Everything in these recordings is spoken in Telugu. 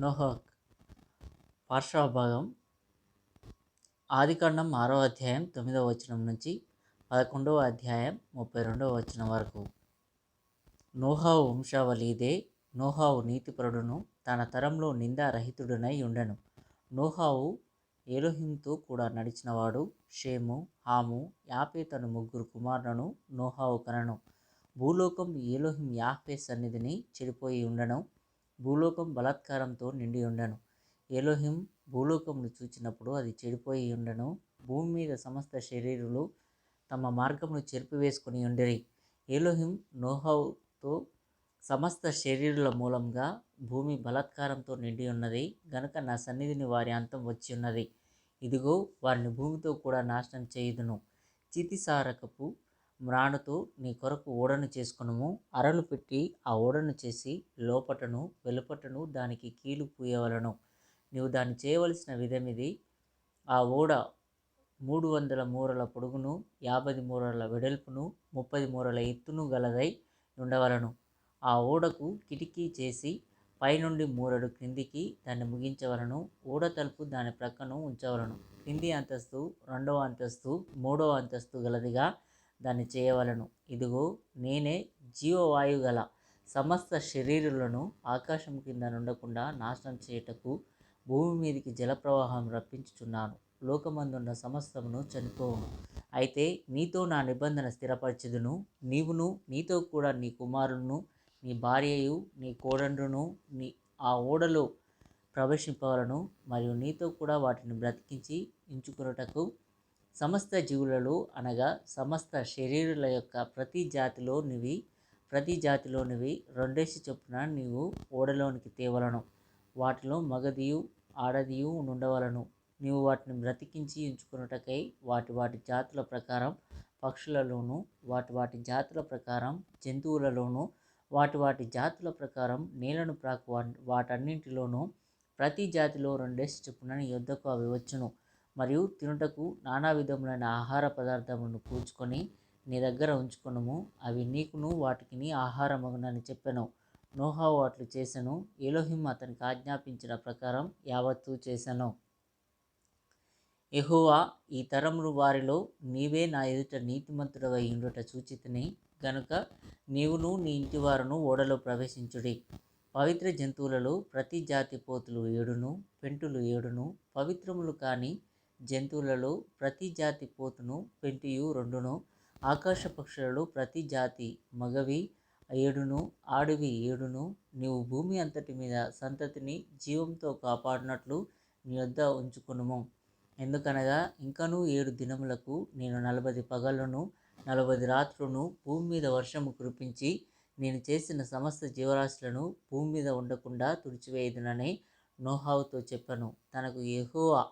నోహక్. పార్శ్వభాగం ఆదికాండం ఆరో అధ్యాయం తొమ్మిదవ వచనం నుంచి పదకొండవ అధ్యాయం ముప్పై రెండవ వచనం వరకు. నోహావు వంశావళి ఇదే నోహావు నీతిపరుడును తన తరంలో నిందారహితుడునై ఉండెను. నోహావు ఏలోహింతో కూడా నడిచినవాడు షేము హాము యాపే తను ముగ్గురు కుమారులను నోహావు కనను. భూలోకం ఏలోహిం యాహ్వే సన్నిధిని చెడిపోయి ఉండను. భూలోకం బలాత్కారంతో నిండి ఉండను. ఏలోహిం భూలోకమును చూచినప్పుడు అది చెడిపోయి ఉండను. భూమి మీద సమస్త శరీరులు తమ మార్గమును చెరిపివేసుకుని ఉండిరి. ఏలోహిం నోహావుతో సమస్త శరీరుల మూలంగా భూమి బలాత్కారంతో నిండి ఉన్నది. గనుక నా సన్నిధిని వారి అంతం వచ్చి ఉన్నది. ఇదిగో వారిని భూమితో కూడా నాశనం చేయుదును. చితిసారకపు మ్రానుతూ నీ కొరకు ఓడను చేసుకునుము. అరలు పెట్టి ఆ ఓడను చేసి లోపటను వెలుపటను దానికి కీలు పూయవలను. నీవు దాన్ని చేయవలసిన విధమిది. ఆ ఓడ మూడు వందల మూరల పొడుగును యాభై మూరల వెడల్పును ముప్పది మూరల ఎత్తును గలదై ఉండవలను ఆ ఓడకు కిటికీ చేసి పైనుండి మూరడు క్రిందికి దాన్ని ముగించవలను. ఓడ తలుపు దాని ప్రక్కను ఉంచవలను. క్రింది అంతస్తు రెండవ అంతస్తు మూడవ అంతస్తు గలదిగా దాన్ని చేయవలను. ఇదిగో నేనే జీవవాయు గల సమస్త శరీరులను ఆకాశం కింద నుండకుండా నాశనం చేయుటకు భూమి మీదికి జలప్రవాహం రప్పించుచున్నాను. లోకమందున్న సమస్తమును చనిపోవును. అయితే నీతో నా నిబంధన స్థిరపరచుదును. నీవును నీతో కూడా నీ కుమారులను నీ భార్యయు నీ కోడండ్రును నీ ఆ ఓడలో ప్రవేశింపవలను. మరియు నీతో కూడా వాటిని బ్రతికించి ఎంచుకున్నటకు సమస్త జీవులలో అనగా సమస్త శరీరుల యొక్క ప్రతి జాతిలోనివి ప్రతి జాతిలోనివి రెండేసి చొప్పున నీవు ఓడలోనికి తేవలను. వాటిలో మగదియు ఆడదియు నుండవలను. నీవు వాటిని బ్రతికించి ఎంచుకున్నటకై వాటి వాటి జాతుల ప్రకారం పక్షులలోను వాటి వాటి జాతుల ప్రకారం జంతువులలోనూ వాటి వాటి జాతుల ప్రకారం నేలను ప్రాకు వాటన్నింటిలోనూ ప్రతి జాతిలో రెండేసి చొప్పున నీ యొద్దకు అవి వచ్చును. మరియు తినుటకు నానా విధములైన ఆహార పదార్థములను కూర్చుకొని నీ దగ్గర ఉంచుకొనుము. అవి నీకును వాటికి ఆహారమగునని చెప్పెను. నోహావు అట్లు చేసెను. ఎలోహిం అతనికి ఆజ్ఞాపించిన ప్రకారం యావత్తూ చేశాను ఎహోవా ఈ తరములు వారిలో నీవే నా ఎదుట నీతిమంతుడవై ఉండుట సూచితిని గనుక నీవును నీ ఇంటివారును ఓడలో ప్రవేశించుడి. పవిత్ర జంతువులలో ప్రతి జాతి పోతులు ఏడును పెంటులు ఏడును పవిత్రములు కాని జంతువులలో ప్రతి జాతి పోతును పెంటియు రెండును ఆకాశ పక్షులలో ప్రతి జాతి మగవి ఏడును ఆడివి ఏడును. నీవు భూమి అంతటి మీద సంతతిని జీవంతో కాపాడినట్లు నీ వద్ద ఉంచుకునుము. ఎందుకనగా ఇంకనూ ఏడు దినములకు నేను నలభై పగలను నలభై రాత్రులను భూమి మీద వర్షము కురిపించి నేను చేసిన సమస్త జీవరాశులను భూమి మీద ఉండకుండా తుడిచివేయదునని నోహావుతో చెప్పాను. తనకు ఎహోవా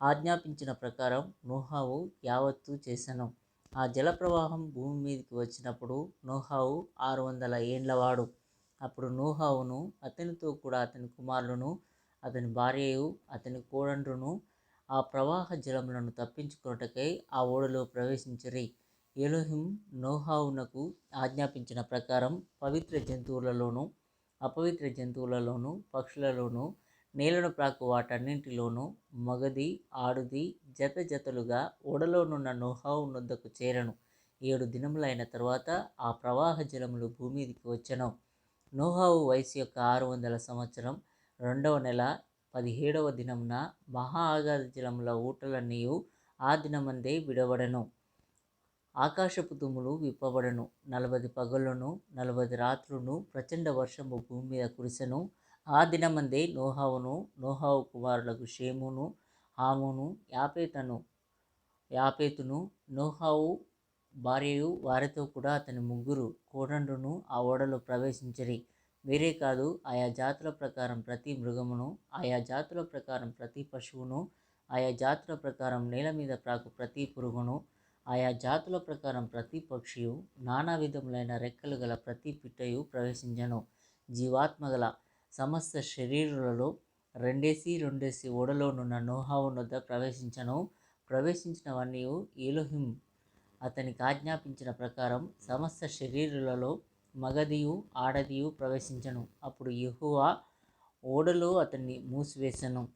ఆజ్ఞాపించిన ప్రకారం నోహావు యావత్తు చేశాను ఆ జలప్రవాహం భూమి మీదకి వచ్చినప్పుడు నోహావు ఆరు వందల ఏండ్లవాడు. అప్పుడు నోహావును అతనితో కూడా అతని కుమారులను అతని భార్యయు అతని కోడండ్రును ఆ ప్రవాహ జలములను తప్పించుకొనుటకై ఆ ఓడలో ప్రవేశించిరి. ఎలోహిం నోహావునకు ఆజ్ఞాపించిన ప్రకారం పవిత్ర జంతువులలోనూ అపవిత్ర జంతువులలోనూ పక్షులలోనూ నేలను ప్రాకు వాటన్నింటిలోనూ మగది ఆడుది జత జతలుగా ఓడలోనున్న నోహావు నొద్దకు చేరను. ఏడు దినములైన తర్వాత ఆ ప్రవాహ జలములు భూమిదికి వచ్చెను. నోహావు వయసు యొక్క ఆరు వందల సంవత్సరం రెండవ నెల పదిహేడవ దినమున మహా ఆగాధ జలముల ఊటలన్నీ ఆ దినమందే విడబడను ఆకాశపు తుమ్ములు విప్పబడను. నలభై పగలును నలభై రాత్రులను ప్రచండ వర్షము భూమి మీద కురిసెను. ఆ దినమందే నోహావును నోహావు కుమారులకు షేమును హామును యాపేతను యాపేతును నోహావు భార్యయు వారితో కూడా అతని ముగ్గురు కోడండ్రును ఆ ఓడలో ప్రవేశించరి. వేరే కాదు ఆయా జాతుల ప్రకారం ప్రతి మృగమును ఆయా జాతుల ప్రకారం ప్రతి పశువును ఆయా జాతుల ప్రకారం నేల మీద ప్రాకు ప్రతి పురుగును ఆయా జాతుల ప్రకారం ప్రతి పక్షియు నానా విధములైన రెక్కలు గల ప్రతి పిట్టయు ప్రవేశించను. జీవాత్మ గల సమస్త శరీరులలో రెండేసి రెండేసి ఓడలోనున్న నోహావు నొద్ద ప్రవేశించను. ప్రవేశించినవన్నీ ఏలోహిం. అతనికి ఆజ్ఞాపించిన ప్రకారం సమస్త శరీరులలో మగదియు ఆడదియు ప్రవేశించను. అప్పుడు యహువా ఓడలో అతన్ని మూసివేశను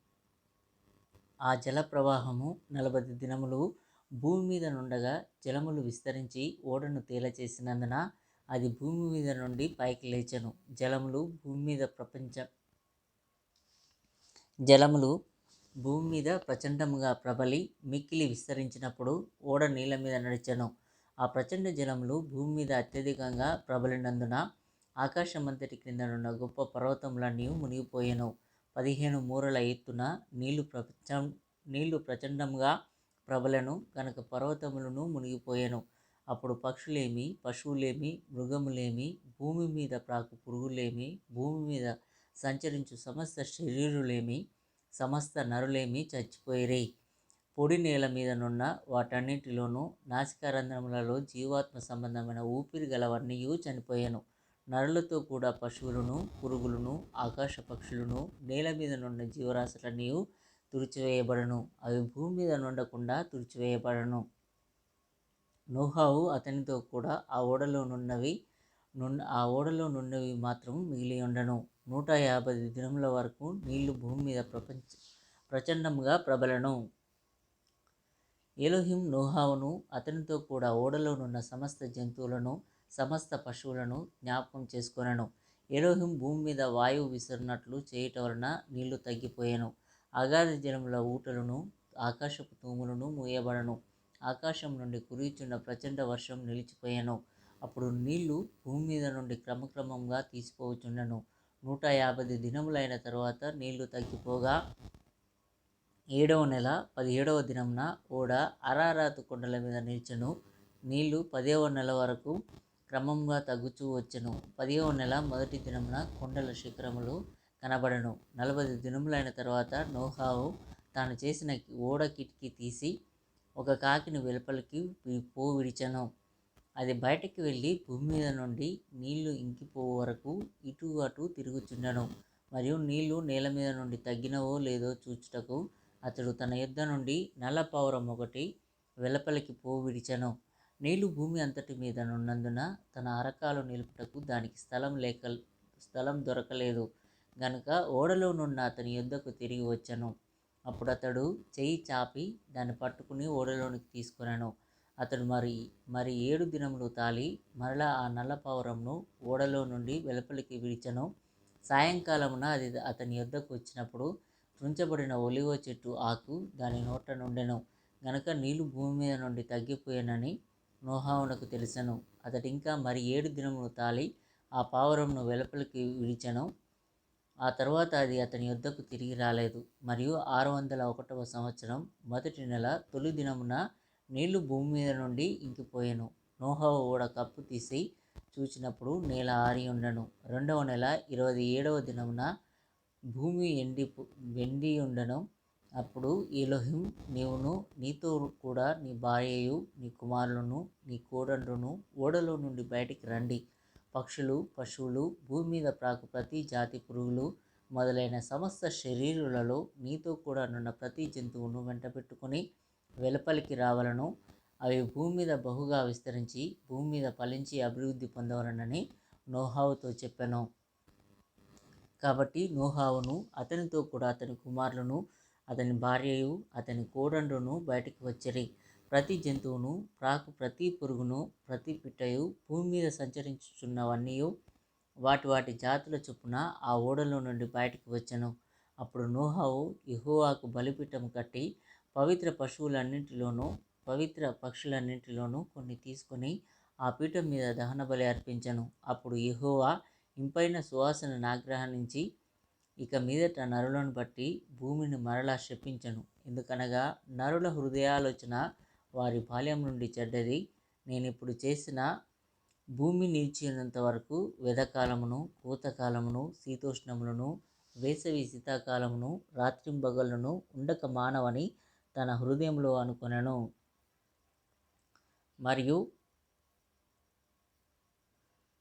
ఆ జల ప్రవాహము నలభై దినములు భూమి మీద నుండగా జలములు విస్తరించి ఓడను తేలచేసినందున అది భూమి మీద నుండి పైకి లేచెను. జలములు భూమి మీద ప్రపంచ. జలములు భూమి మీద ప్రచండముగా ప్రబలి మిక్కిలి విస్తరించినప్పుడు ఓడ నీళ్ళ మీద నడిచెను. ఆ ప్రచండ జలములు భూమి మీద అత్యధికంగా ప్రబలినందున ఆకాశమంతటి క్రిందనున్న గొప్ప పర్వతములన్నీ మునిగిపోయాను. పదిహేను మూరల ఎత్తున నీళ్ళు ప్రపంచం నీళ్ళు ప్రచండంగా ప్రబలను. కనుక పర్వతములను మునిగిపోయాను. అప్పుడు పక్షులేమి పశువులేమి మృగములేమి భూమి మీద ప్రాకు పురుగులేమి భూమి మీద సంచరించు సమస్త శరీరులేమి సమస్త నరులేమి చచ్చిపోయిరి. పొడి నేల మీదనున్న వాటన్నిటిలోనూ నాసికారంధ్రములలో జీవాత్మ సంబంధమైన ఊపిరి గలవన్నీ చనిపోయాను. నరులతో కూడా పశువులను పురుగులను ఆకాశ పక్షులను నేల మీద నున్న జీవరాశులన్నీ తుడిచివేయబడను. అవి భూమి మీద నుండకుండా తుడిచివేయబడను. నోహావు అతనితో కూడా ఆ ఓడలో నున్నవి నున్న ఆ ఓడలో నున్నవి మాత్రం మిగిలి ఉండను. నూట యాభై దినముల వరకు నీళ్ళు భూమి మీద ప్రపంచ ప్రచండముగా ప్రబలను. ఎలోహిం నోహావును అతనితో కూడా ఓడలోనున్న సమస్త జంతువులను సమస్త పశువులను జ్ఞాపకం చేసుకొనను. ఎలోహిం భూమి మీద వాయువు విసిరినట్లు చేయటం వలన నీళ్ళు తగ్గిపోయాను. అగాధ జలముల ఊటలను ఆకాశపు తూములను మూయబడను. ఆకాశం నుండి కురియుచున్న ప్రచండ వర్షం నిలిచిపోయాను. అప్పుడు నీళ్ళు భూమి మీద నుండి క్రమక్రమంగా తీసిపోవచ్చుండను నూట యాభై దినములైన తర్వాత నీళ్ళు తగ్గిపోగా ఏడవ నెల పదిహేడవ దినంన ఓడ అరారాతు కొండల మీద నిలిచెను. నీళ్ళు పదేవ నెల వరకు క్రమంగా తగ్గుచూ వచ్చెను. పదిహేవ నెల మొదటి దినమున కొండల శిఖరములు కనబడను. నలభై దినములైన తర్వాత నోహావు తాను చేసిన ఓడ కిటికీ తీసి ఒక కాకిని వెలుపలికి పో విడిచను అది బయటికి వెళ్ళి భూమి మీద నుండి నీళ్ళు ఇంకిపోవు వరకు ఇటు అటు తిరుగుచుండెను. మరియు నీళ్ళు నేల మీద నుండి తగ్గినవో లేదో చూచుటకు అతడు తన యుద్ధ నుండి నల్ల పావురం ఒకటి వెలపలికి పో విడిచను నీళ్ళు భూమి అంతటి మీద నున్నందున తన అరకాలు నిలుపుటకు దానికి స్థలం లేక స్థలం దొరకలేదు. గనుక ఓడలో నున్న అతని యుద్ధకు తిరిగి వచ్చను. అప్పుడు అతడు చెయ్యి చాపి దాన్ని పట్టుకుని ఓడలోనికి తీసుకున్నాను అతడు మరి మరి ఏడు దినములు తాలి మరలా ఆ నల్ల పావురంను ఓడలో నుండి వెలుపలికి విడిచను. సాయంకాలమున అది అతని యొద్దకు వచ్చినప్పుడు తుంచబడిన ఒలివ చెట్టు ఆకు దాని నోట నుండెను. గనక నీళ్ళు భూమి మీద నుండి తగ్గిపోయానని నోహావునకు తెలిసెను. అతడు ఇంకా మరి ఏడు దినములు తాలి ఆ పావురంను వెలుపలికి విడిచెను. ఆ తర్వాత అది అతని యొద్దకు తిరిగి రాలేదు. మరియు ఆరు వందల ఒకటవ సంవత్సరం మొదటి నెల తొలి దినమున నీళ్ళు భూమి మీద నుండి ఇంకిపోయాను. నోహవ ఓడ కప్పు తీసి చూచినప్పుడు నేల ఆరి ఉండను. రెండవ నెల ఇరవై ఏడవ దినమున భూమి ఎండి వెండి ఉండను. అప్పుడు ఎలోహిం నీవును నీతో కూడా నీ భార్యయు నీ కుమారులను నీ కోడండ్రును ఓడలో నుండి బయటికి రండి. పక్షులు పశువులు భూమి మీద ప్రాకు ప్రతి జాతి పురుగులు మొదలైన సమస్త శరీరులలో నీతో కూడా నున్న ప్రతి జంతువును వెంటబెట్టుకొని వెలుపలికి రావాలను. అవి భూమి మీద బహుగా విస్తరించి భూమి మీద ఫలించి అభివృద్ధి పొందవలనని నోహావుతో చెప్పాను. కాబట్టి నోహావును అతనితో కూడా అతని కుమారులను అతని భార్యయు అతని కోడండ్రును బయటికి వచ్చిరి. ప్రతి జంతువును ప్రాకు ప్రతి పురుగును ప్రతి పిట్టయు భూమి మీద సంచరించుచున్నవన్నీ వాటి వాటి జాతుల చొప్పున ఆ ఓడలో నుండి బయటకు వచ్చెను. అప్పుడు నోహావు యెహోవాకు బలిపీఠం కట్టి పవిత్ర పశువులన్నింటిలోనూ పవిత్ర పక్షులన్నింటిలోనూ కొన్ని తీసుకొని ఆ పీఠం మీద దహన బలి అర్పించను. అప్పుడు యహోవా ఇంపైన సువాసనను ఆగ్రహించి ఇక మీదట నరులను బట్టి భూమిని మరలా శపించను. ఎందుకనగా నరుల హృదయాలోచన వారి బాల్యం నుండి చెడ్డది. నేను ఇప్పుడు చేసిన భూమి నిలిచినంత వరకు వెదకాలమును కోతకాలమును శీతోష్ణములను వేసవి శీతాకాలమును రాత్రింబగళ్ళను ఉండక మానవని తన హృదయంలో అనుకొనెను. మరియు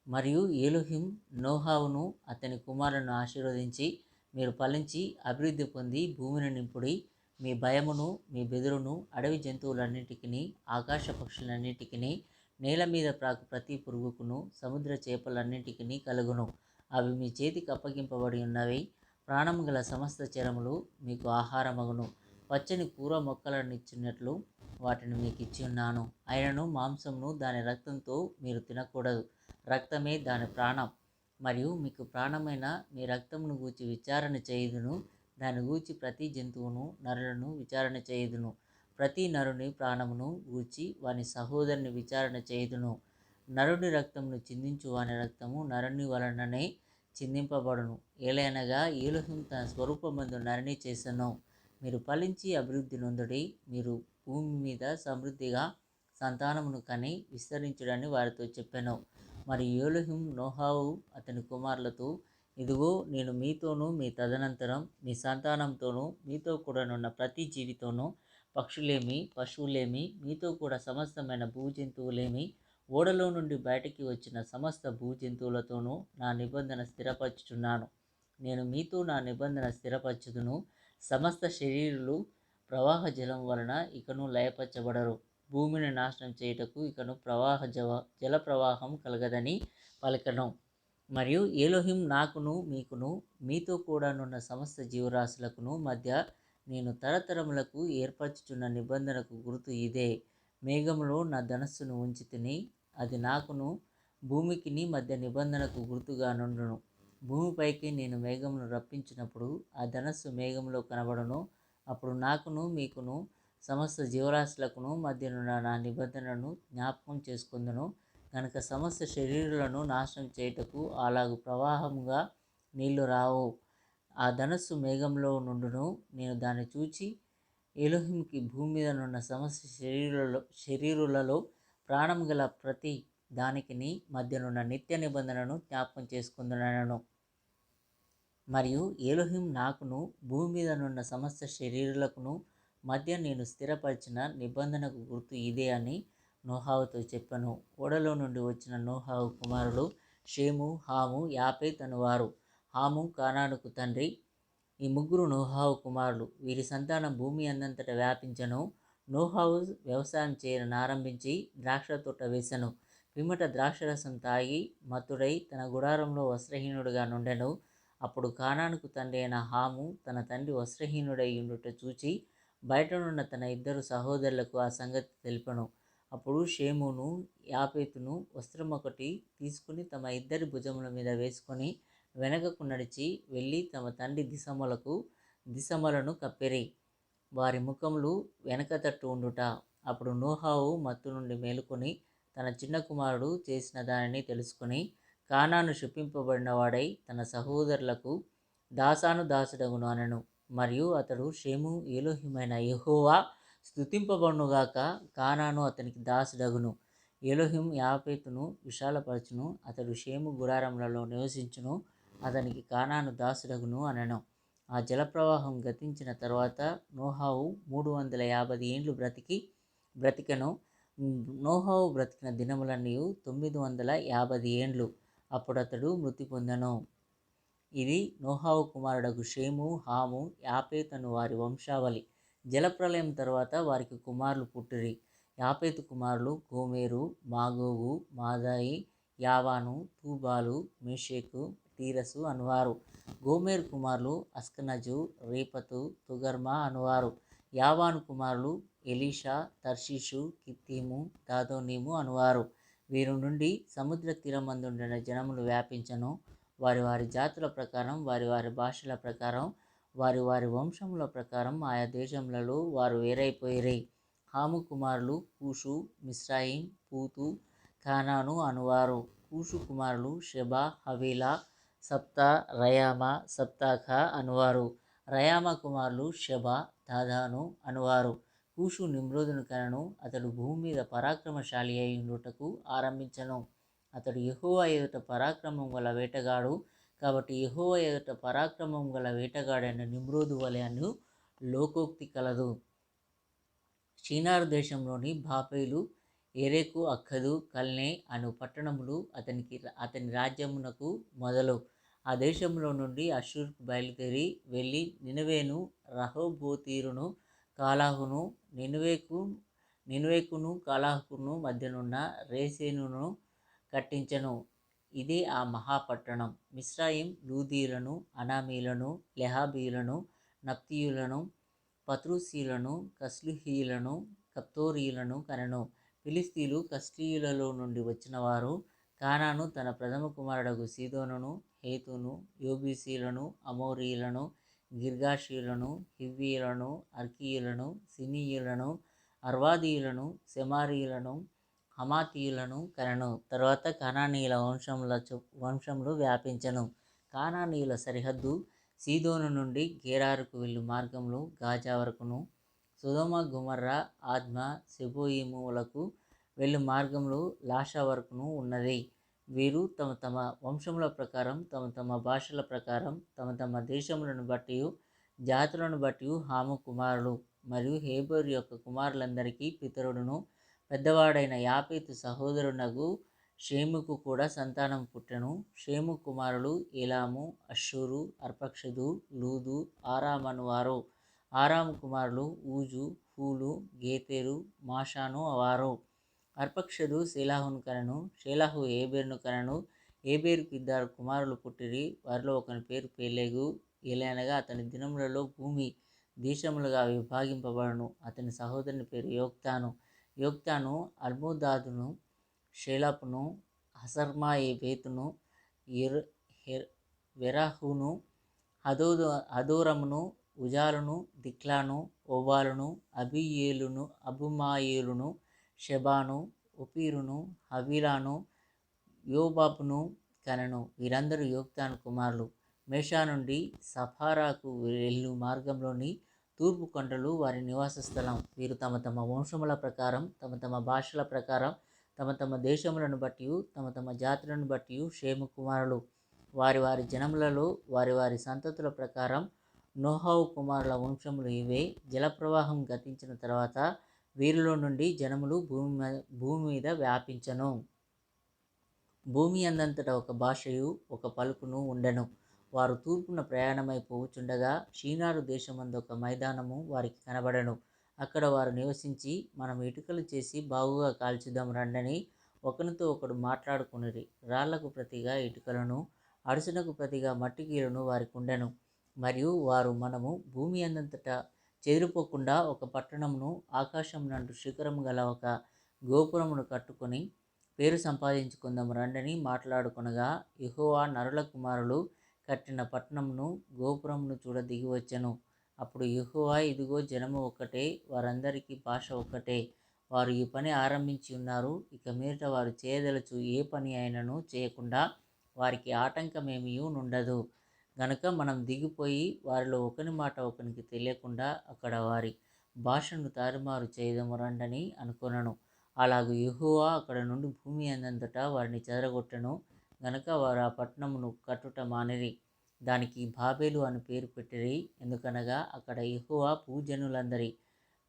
మరియు ఏలుహిం నోహావును అతని కుమారులను ఆశీర్వదించి మీరు ఫలించి అభివృద్ధి పొంది భూమిని నింపుడి మీ భయమును మీ బెదురును అడవి జంతువులన్నిటికీ ఆకాశ పక్షులన్నిటికీ నేల మీద ప్రాకు ప్రతి పురుగుకును సముద్ర చేపలన్నిటికీ కలుగును. అవి మీ చేతికి అప్పగింపబడి ఉన్నవి. ప్రాణము గల సమస్త చరములు మీకు ఆహారమగును. పచ్చని కూర మొక్కలను ఇచ్చినట్లు వాటిని మీకు ఇచ్చి ఉన్నాను. ఆయనను మాంసమును దాని రక్తంతో మీరు తినకూడదు. రక్తమే దాని ప్రాణం. మరియు మీకు ప్రాణమైన మీ రక్తమును గూర్చి విచారణ చేయుదును. దాని గూర్చి ప్రతి జంతువును నరులను విచారణ చేయుదును. ప్రతి నరుని ప్రాణమును గూర్చి వాని సహోదరుని విచారణ చేయుదును. నరుని రక్తమును చిందించు వాని రక్తము నరుని వలననే చిందింపబడును. ఏలైనగా ఏలుహిం తన స్వరూపమందు నరిని చేసెను. మీరు ఫలించి అభివృద్ధి నొందుడి మీరు భూమి మీద సమృద్ధిగా సంతానమును కని విస్తరించుడని వారితో చెప్పాను. మరి ఏలుహిం నోహావు అతని కుమారులతో ఇదిగో నేను మీతోనూ మీ తదనంతరం మీ సంతానంతోనూ మీతో కూడానున్న ప్రతి జీవితోనూ పక్షులేమి పశువులేమి మీతో కూడా సమస్తమైన భూజంతువులేమి ఓడలో నుండి బయటికి వచ్చిన సమస్త భూజంతువులతోనూ నా నిబంధన స్థిరపరచుచున్నాను. నేను మీతో నా నిబంధన స్థిరపరచుదును. సమస్త శరీరులు ప్రవాహ జలం వలన ఇకను లయపరచబడరు. భూమిని నాశనం చేయుటకు ఇకను ప్రవాహ జవ జల ప్రవాహం కలగదని పలకను. మరియు ఏలోహిం నాకును మీకును మీతో కూడానున్న సమస్త జీవరాశులకును మధ్య నేను తరతరములకు ఏర్పరచుచున్న నిబంధనకు గుర్తు ఇదే. మేఘంలో నా ధనస్సును ఉంచి తిని అది నాకును భూమికిని మధ్య నిబంధనకు గుర్తుగా నుండును. భూమిపైకి నేను మేఘమును రప్పించినప్పుడు ఆ ధనస్సు మేఘంలో కనబడును. అప్పుడు నాకును మీకును సమస్త జీవరాశులకును మధ్యనున్న నా నిబంధనను జ్ఞాపకం చేసుకుందును. కనుక సమస్త శరీరులను నాశనం చేయుటకు అలాగు ప్రవాహంగా నీళ్ళు రావు. ఆ ధనస్సు మేఘంలో నుండును. నేను దాన్ని చూచి ఎలోహింకి భూమి మీద నున్న సమస్త శరీరులలో శరీరులలో ప్రాణం గల ప్రతి దానికిని మధ్యనున్న నిత్య నిబంధనను జ్ఞాపకం చేసుకుందునను మరియు ఏలోహిం నాకును భూమి మీద నున్న సమస్త శరీరులకును మధ్య నేను స్థిరపరిచిన నిబంధనకు గుర్తు ఇదే అని నోహావుతో చెప్పను. ఓడలో నుండి వచ్చిన నోహావు కుమారుడు షేము హాము యాపేత్ అనువారు హాము కానానుకు తండ్రి. ఈ ముగ్గురు నోహావు కుమారులు. వీరి సంతానం భూమి అందంతటా వ్యాపించను. నోహావు వ్యవసాయం చేయను ఆరంభించి ద్రాక్ష తోట వేసెను. పిమ్మట ద్రాక్షరసం తాగి మత్తుడై తన గుడారంలో వస్త్రహీనుడిగా నుండెను. అప్పుడు కానానుకు తండ్రి అయిన హాము తన తండ్రి వస్త్రహీనుడై ఉండుట చూచి బయటనున్న తన ఇద్దరు సహోదరులకు ఆ సంగతి తెలిపను. అప్పుడు షేమును యాపేతును వస్త్రం ఒకటి తీసుకుని తమ ఇద్దరి భుజముల మీద వేసుకొని వెనకకు నడిచి వెళ్ళి తమ తండ్రి దిశమలకు దిశమలను కప్పెరి. వారి ముఖములు వెనక తట్టు ఉండుట. అప్పుడు నోహావు మత్తు నుండి మేలుకొని తన చిన్న కుమారుడు చేసిన దానిని తెలుసుకొని కానాను శుపింపబడిన వాడై తన సహోదరులకు దాసాను దాసుడగును అనను. మరియు అతడు షేము ఏలోహిమైన యహోవా స్థుతింపబడునుగాక కానాను అతనికి దాసుడగును. ఎలోహిం యాపేతును విశాలపరచును అతడు షేము గుడారములలో నివసించును అతనికి కానాను దాసుడగును అనను. ఆ జలప్రవాహం గతించిన తర్వాత నోహావు మూడు వందల యాభై ఏండ్లు బ్రతికి బ్రతికెను. నోహావు బ్రతికిన దినములన్నీ తొమ్మిది వందల యాభై ఏండ్లు. అప్పుడు అతడు మృతి పొందెను. ఇది నోహావు కుమారుడగు షేము హాము యాపేతను వారి వంశావళి. జలప్రలయం తర్వాత వారికి కుమారులు పుట్టిరి. యాపేతు కుమారులు గోమేరు మాగోగు మాదాయి యావాను తూబాలు మేషేకు తీరసు అనువారు. గోమేరు కుమారులు అస్కనజు రేపతు తుగర్మా అనువారు. యావాను కుమారులు ఎలీషా తర్షీషు కిత్తీము దాదోనీము అనువారు. వీరి నుండి సముద్ర తీరమందుండిన జనములు వ్యాపించను. వారి వారి జాతుల ప్రకారం వారి వారి భాషల ప్రకారం వారి వారి వంశముల ప్రకారం ఆయా దేశములలో వారు వేరైపోయిరి. హాము కుమారులు కూషు మిస్రాయిం పూతు ఖానాను అనువారు. కూషు కుమారులు షెబా హవీలా సప్తా రయామ సప్తాఖ అనువారు. రయామ కుమారులు షెబా దాదాను అనువారు. కూషు నిమ్రోదును కనను అతడు భూమి మీద పరాక్రమశాలి అయి ఉండుటకు ఆరంభించను. అతడు యెహోవా ఎదుట పరాక్రమం గల వేటగాడు కాబట్టి యహోవ ఎదుట పరాక్రమం గల వేటగాడైన నిమ్రోదు వలె అను లోకోక్తి కలదు. షీనారు దేశంలోని బాపేలు ఎరేకు అక్కదు కల్నే అను పట్టణములు అతనికి అతని రాజ్యమునకు మొదలు. ఆ దేశంలో నుండి అషూర్కు బయలుదేరి వెళ్ళి నినవేను రహోబోతీరును కాలాహును నినువేకు నినువేకును కాలాహును మధ్యనున్న రేసేనును కట్టించెను. ఇదే ఆ మహాపట్టణం. మిస్రాయిం లూదీలను అనామీలను లెహాబీలను నప్తీయులను పత్రుసీలను కస్లుహీలను కప్తోరీలను కనను. ఫిలిస్తీలు కస్టీయులలో నుండి వచ్చినవారు. కానాను తన ప్రథమ కుమారుడగు సీదోనును హేతును యోబీసీలను అమోరీయులను గిర్గాషీయులను హివ్వీయులను అర్కీయులను సినీయులను అర్వాదీయులను సెమారీయులను హమాతీయులను కనెను. తర్వాత కనానీయుల వంశముల వంశంలో వ్యాపించను. కానానీయుల సరిహద్దు సీదోను నుండి గేరారుకు వెళ్ళు మార్గంలో గాజా వరకును. సుధమ గుమర్రా ఆద్మ సెబోయిములకు వెళ్ళు మార్గంలో లాషా వరకును ఉన్నది. వీరు తమ తమ వంశముల ప్రకారం తమ తమ భాషల ప్రకారం తమ తమ దేశములను బట్టి జాతులను బట్టి హాము కుమారులు. మరియు హేబర్ యొక్క కుమారులందరికీ పితరుడును పెద్దవాడైన యాపేతు సహోదరునగు షేముకు కూడా సంతానం పుట్టెను. షేము కుమారులు ఏలాము అశ్షూరు అర్పక్షదు లూదు ఆరామ్ అనువారు ఆరాము కుమారులు ఊజు హూలు గేతేరు మాషాను అవారు అర్పక్షదు శేలాహును కనను శేలాహు ఏబేరును కనను. ఏబేరుకు ఇద్దరు కుమారులు పుట్టిరి వారిలో ఒకని పేరు పేలేగు. ఏలైనగా అతని దినములలో భూమి దేశములుగా విభాగింపబడను. అతని సహోదరుని పేరు యోక్తాను. యోక్తాను అల్మోదాదును షేలాపును హసర్మాయేబేతును ఎర్ హెర్ వెరాహును హదోదు హదోరమును ఉజాలును దిక్లాను ఓబాలును అబియేలును అబుమాయేలును షెబాను ఉపీరును హవీలాను యోబాబును కనను. వీరందరూ యోక్తాను కుమారులు. మేషా నుండి సఫారాకు వెళ్ళు మార్గంలోని తూర్పు కొండలు వారి నివాస స్థలం. వీరు తమ తమ వంశముల ప్రకారం తమ తమ భాషల ప్రకారం తమ తమ దేశములను బట్టి తమ తమ జాతులను బట్టి షేము కుమారులు. వారి వారి జనములలో వారి వారి సంతతుల ప్రకారం నోహావు కుమారుల వంశములు ఇవే. జలప్రవాహం గతించిన తర్వాత వీరిలో నుండి జనములు భూమి భూమి మీద వ్యాపించను. భూమి అందంతటా ఒక భాషయు ఒక పలుకును ఉండెను. వారు తూర్పున ప్రయాణమై పోవుచుండగా షీనారు దేశమందు ఒక మైదానము వారికి కనబడను. అక్కడ వారు నివసించి మనం ఇటుకలు చేసి బాగుగా కాల్చుదాం రండని ఒకరితో ఒకడు మాట్లాడుకునిరి. రాళ్ళకు ప్రతిగా ఇటుకలను అడుసునకు ప్రతిగా మట్టికీలను వారికి ఉండెను మరియు వారు మనము భూమి అందంతటా చెదిరిపోకుండా ఒక పట్టణమును ఆకాశం నంటు శిఖరం గల ఒక గోపురమును కట్టుకొని పేరు సంపాదించుకుందాం రండని మాట్లాడుకునగా ఇహోవా నరుల కుమారులు కట్టిన పట్టణమును గోపురమును చూడ దిగి వచ్చెను. అప్పుడు యహువా ఇదిగో జనము ఒక్కటే వారందరికీ భాష ఒక్కటే వారు ఈ పని ఆరంభించి ఉన్నారు. ఇక మీదట వారు చేయదలచు ఏ పని అయినను చేయకుండా వారికి ఆటంకమేమీ ఉండదు గనుక మనం దిగిపోయి వారిలో ఒకని మాట ఒకనికి తెలియకుండా అక్కడ వారి భాషను తారుమారు చేయదము రండని అనుకొనను. అలాగ యెహోవా అక్కడ నుండి భూమి అందంతటా వారిని చెదరగొట్టను. గనక వారు ఆ పట్టణమును కట్టుట మానిరి దానికి బాబేలు అని పేరు పెట్టిరి. ఎందుకనగా అక్కడ ఎహువా భూజనులందరి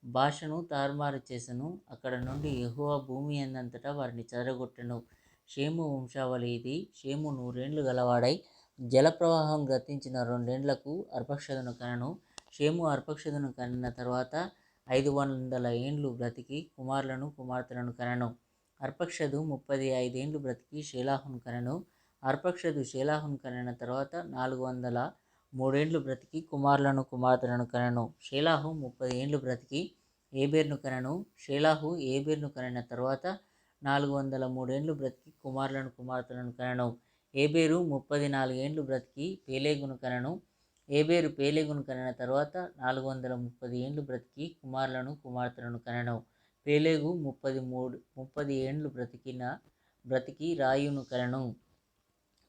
భాషను తారుమారు చేసెను. అక్కడ నుండి ఎహువా భూమి అందంతటా వారిని చెదరగొట్టెను. షేము వంశావళి ఇది. షేము నూరేండ్లు గలవాడై జలప్రవాహం గతించిన రెండేండ్లకు అర్పక్షదను కనను. షేము అర్పక్షదను కనిన తర్వాత ఐదు వందల ఏండ్లు బ్రతికి కుమారులను కుమార్తెలను కనను. అర్పక్షదు ముప్పది ఐదేండ్లు బ్రతికి శీలాహుంకరను అర్పక్షదు శీలాహుంకరణ తర్వాత నాలుగు వందల మూడేండ్లు బ్రతికి కుమారులను కుమార్తెలను కనను. షేలాహు ముప్పది ఏండ్లు బ్రతికి ఏబేర్ను కనను. శీలాహు ఏబేర్ను కనిన తర్వాత నాలుగు వందల మూడేండ్లు బ్రతికి కుమారులను కుమార్తెలను కనను. ఏబేరు ముప్పది నాలుగేండ్లు బ్రతికి పేలేగును కనను. ఏబేరు పేలేగును కనిన తర్వాత నాలుగు వందల ముప్పది ఏండ్లు బ్రతికి కుమారులను కుమార్తెలను కనను. పేలేగు ముప్పది మూడు ముప్పది ఏండ్లు బ్రతికిన బ్రతికి రాయును కనను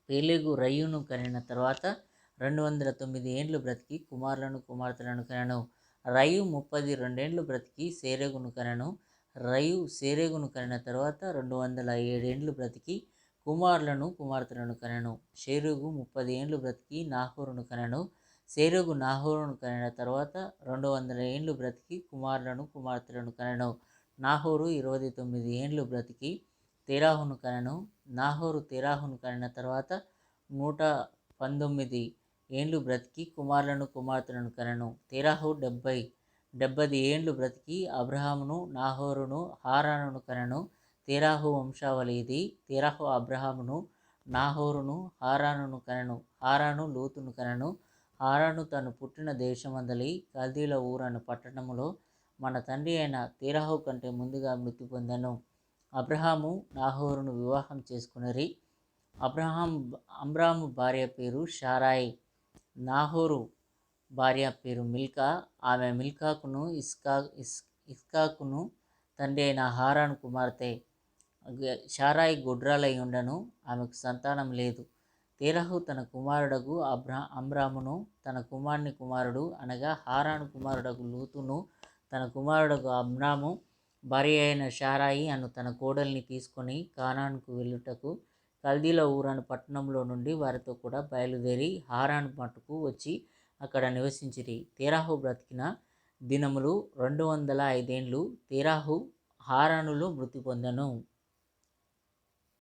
పేలేగు రయ్యును కనిన తర్వాత రెండు వందల తొమ్మిది ఏండ్లు బ్రతికి కుమారులను కుమార్తెలను కనను. రయు ముప్పది రెండేండ్లు బ్రతికి సేరేగును కనను. రయు సేరేగును కనిన తర్వాత రెండు వందల ఏడేండ్లు బ్రతికి కుమారులను కుమార్తెలను కనెను. షేరుగు ముప్పది ఏండ్లు బ్రతికి నాహోరును కనెను. సేరుగు నాహోరును కనిన తర్వాత రెండు వందల ఏండ్లు బ్రతికి కుమారులను కుమార్తెలను కనెను. నాహోరు ఇరవై తొమ్మిది ఏండ్లు బ్రతికి తెరాహును కనను. నాహోరు తెరాహును కనిన తర్వాత నూట పంతొమ్మిది ఏండ్లు బ్రతికి కుమారులను కుమార్తెలను కనను. తెరాహు డెబ్బై డెబ్బది ఏండ్లు బ్రతికి అబ్రహామును నాహోరును హారానును కనను. తెరాహు వంశావళి ఇది తెరాహు అబ్రహామును నాహోరును హారానును కనను. హారాను లూతును కనను. హారాను తను పుట్టిన దేశమందలి కల్దీల ఊరను పట్టణములో మన తండ్రి అయిన తీరాహు కంటే ముందుగా మృతి పొందను. అబ్రహాము నాహోరును వివాహం చేసుకున్నరి అబ్రహాం అమ్రాము భార్య పేరు షారాయి. నాహోరు భార్య పేరు మిల్కా. ఆమె మిల్కాకును ఇస్కా ఇస్ ఇస్కాకును తండ్రి అయిన హారాన్ కుమార్తె. షారాయి గుడ్రాలై ఉండను. ఆమెకు సంతానం లేదు. తేరహు తన కుమారుడగు అబ్రా అమ్రామును తన కుమారుని కుమారుడు అనగా హారాన్ కుమారుడకు లూతును తన కుమారుడు అబ్రాము భార్య అయిన షారాయి అను తన కోడల్ని తీసుకొని కానాన్కు వెళ్ళుటకు కల్దీల ఊరను పట్టణంలో నుండి వారితో కూడా బయలుదేరి హారాన్ మట్టుకు వచ్చి అక్కడ నివసించిరి. తేరాహు బ్రతికిన దినములు రెండు వందల ఐదేండ్లు. తేరాహు హారానులో మృతి పొందను.